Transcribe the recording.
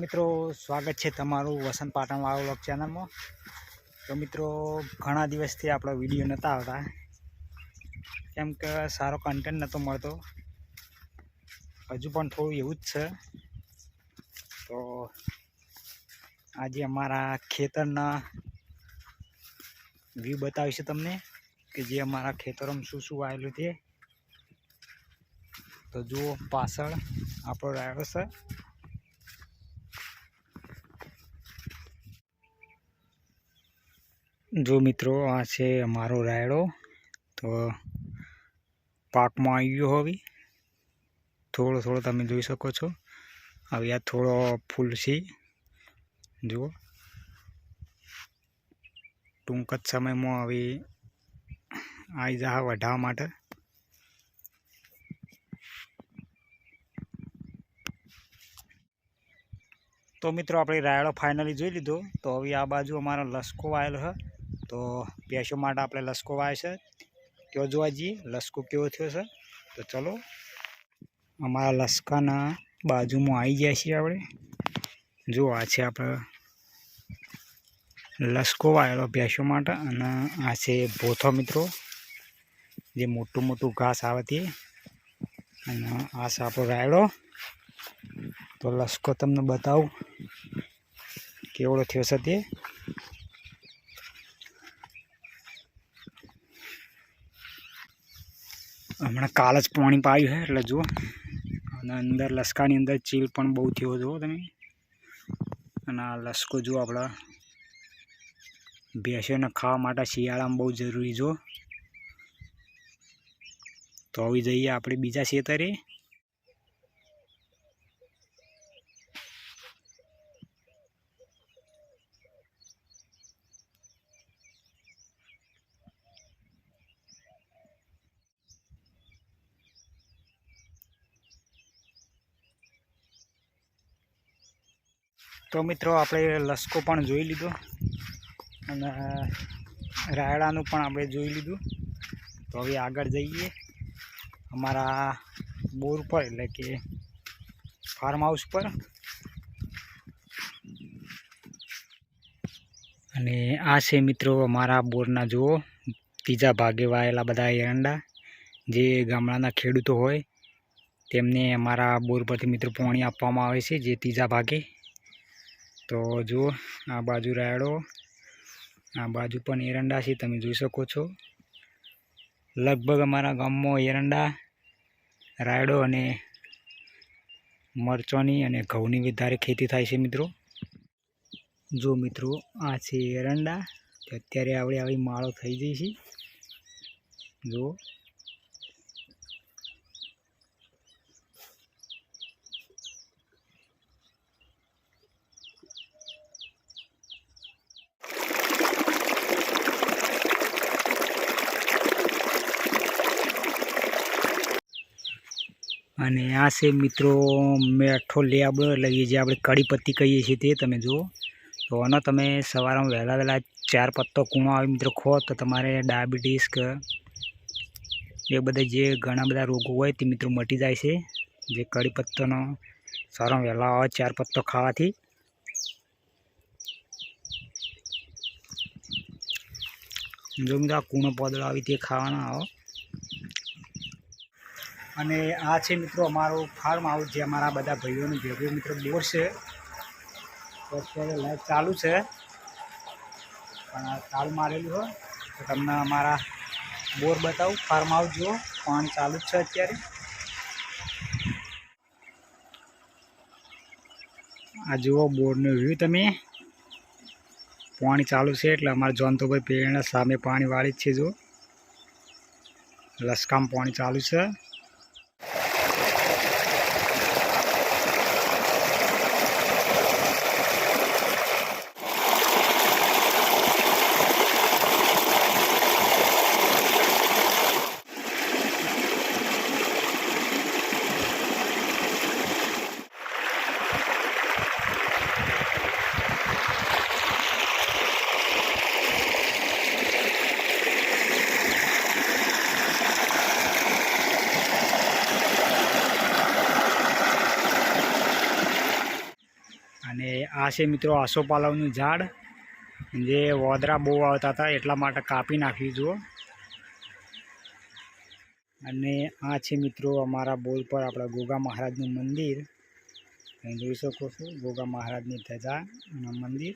મિત્રો, સ્વાગત છે તમારું વસંત પાટણ વાળો વ્લોગ ચેનલમાં. તો મિત્રો, ઘણા દિવસથી આપણો વીડિયો નહોતા આવતા. કેમ કે સારો કન્ટેન્ટ નહોતો મળતો. હજુ પણ થોડું એવું જ છે. તો આજે અમારા ખેતરના વ્યૂ બતાવીશું તમને કે જે અમારા ખેતરોમાં શું શું આવેલું છે. તો જુઓ પાછળ આપણો રાયડો છે. જો મિત્રો, આ છે અમારો રાયડો. તો પાકમાં આવી ગયો હવે. થોડો થોડો તમે જોઈ શકો છો. હવે આ થોડો ફૂલ છે. જુઓ. ટૂંક જ સમયમાં હવે આવી જા વઢાવા માટે. તો મિત્રો, આપણે રાયડો ફાઇનલી જોઈ લીધો. તો હવે આ બાજુ અમારો લસકો આવેલો છે તો ભેંસો માટે આપણે લસકો વાય છે. તો જોવા જઈએ? લસકો કેવો થયો છે? તો ચલો, અમારા લસકાના બાજુમાં આવી ગયા છીએ આપણે. જો, આ છે આપણે લસકો વાયેલો ભેંસો માટે અને આ છે ભોથો મિત્રો, જે મોટું મોટું ઘાસ આવે તે. અને આ છે આપણો રાયડો. તો લસકો તમને બતાવું, કેવડો થયો છે તે. હમણાં કાલ જ પાણી પાયું છે, એટલે જુઓ. અને અંદર લસકાની અંદર ચીલ પણ બહુ થયો જુઓ તમે. અને આ લસકો જુઓ આપણા. ભેંસોને ખાવા માટે શિયાળામાં બહુ જરૂરી જો તો આવી જઈએ આપણે બીજા ખેતરે. તો મિત્રો આપણે લસકો પણ જોઈ લીધો અને રાયડાનું પણ આપણે જોઈ લીધું. તો હવે આગળ જઈએ અમારા બોર પર, એટલે કે ફાર્મ હાઉસ પર. અને આ છે મિત્રો અમારા બોરના, જુઓ, ત્રીજા ભાગે વાયેલા બધા એરંડા જે ગામડાના ખેડૂતો હોય, તેમને અમારા બોર પરથી મિત્રો પાણી આપવામાં આવે છે, જે ત્રીજા ભાગે. તો જુઓ, આ બાજુ રાયડો, આ બાજુ પણ એરંડા છે, તમે જોઈ શકો છો. લગભગ અમારા ગામમાં એરંડા, રાયડો અને મરચોની અને ઘઉંની વધારે ખેતી થાય છે મિત્રો. જો મિત્રો, આ છે એરંડા અત્યારે આપણે આવી માળો થઈ જઈ છે. જુઓ. અને આ છે મિત્રો મેઠો લેબ એટલે જે આપણે કડી કહીએ છીએ તે, તમે જુઓ. તો આનો તમે સવારમાં વહેલા વહેલા ચાર પત્તો કૂણો આવે મિત્રો ખો, તો તમારે ડાયાબિટીસ કે એ બધા જે ઘણા બધા રોગો હોય તે મિત્રો મટી જાય છે. જે કડી પત્તોનો સવારમાં વહેલા આવે ચાર પત્તો ખાવાથી. જો મિત્રો આ કૂણો પોદળો આવી તે ખાવાના આવો. અને આ છે મિત્રો અમારું ફાર્મ હાઉસ જે અમારા બધા ભાઈઓનું ભેગું મિત્રો બોર છે. અત્યારે લાઈટ ચાલુ છે. પણ તાળું મારેલું હોય તો તમને અમારા બોર બતાવું. ફાર્મ હાઉસ જુઓ. પાણી ચાલુ જ છે અત્યારે. આ જુઓ બોરનું વ્યૂ તમે. પાણી ચાલુ છે એટલે અમારા જોનતોભાઈ પેરણા સામે પાણી વાળી જ છે, જુઓ. લસકામ પાણી ચાલુ છે. આ છે મિત્રો આસોપાલવનું ઝાડ. જે વોદરા બહુ આવતા હતા એટલા માટે કાપી નાખ્યું જુઓ. અને આ છે મિત્રો અમારા બોલ પર આપણા ગોગા મહારાજનું મંદિર. જોઈ શકો છો ગોગા મહારાજની ધજા અને મંદિર.